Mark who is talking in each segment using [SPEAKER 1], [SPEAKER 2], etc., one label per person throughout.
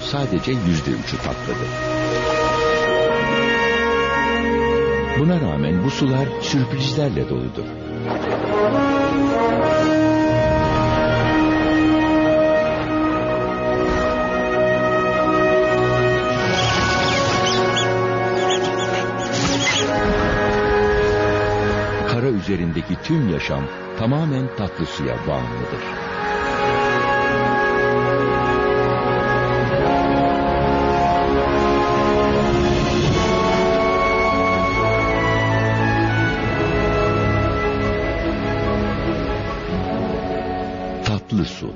[SPEAKER 1] sadece yüzde üçü tatlıdır. Buna rağmen bu sular sürprizlerle doludur. Kara üzerindeki tüm yaşam tamamen tatlı suya bağımlıdır. Su.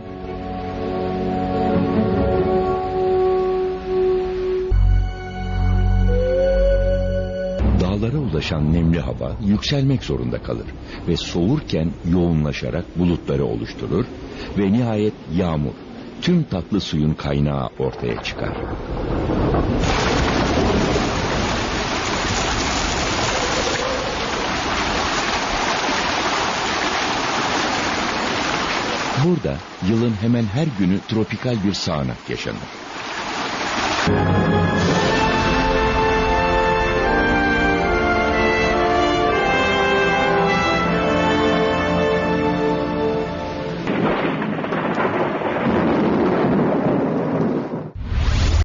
[SPEAKER 1] Dağlara ulaşan nemli hava yükselmek zorunda kalır ve soğurken yoğunlaşarak bulutları oluşturur ve nihayet yağmur, tüm tatlı suyun kaynağı ortaya çıkar. Burada yılın hemen her günü tropikal bir sağanak yaşanır.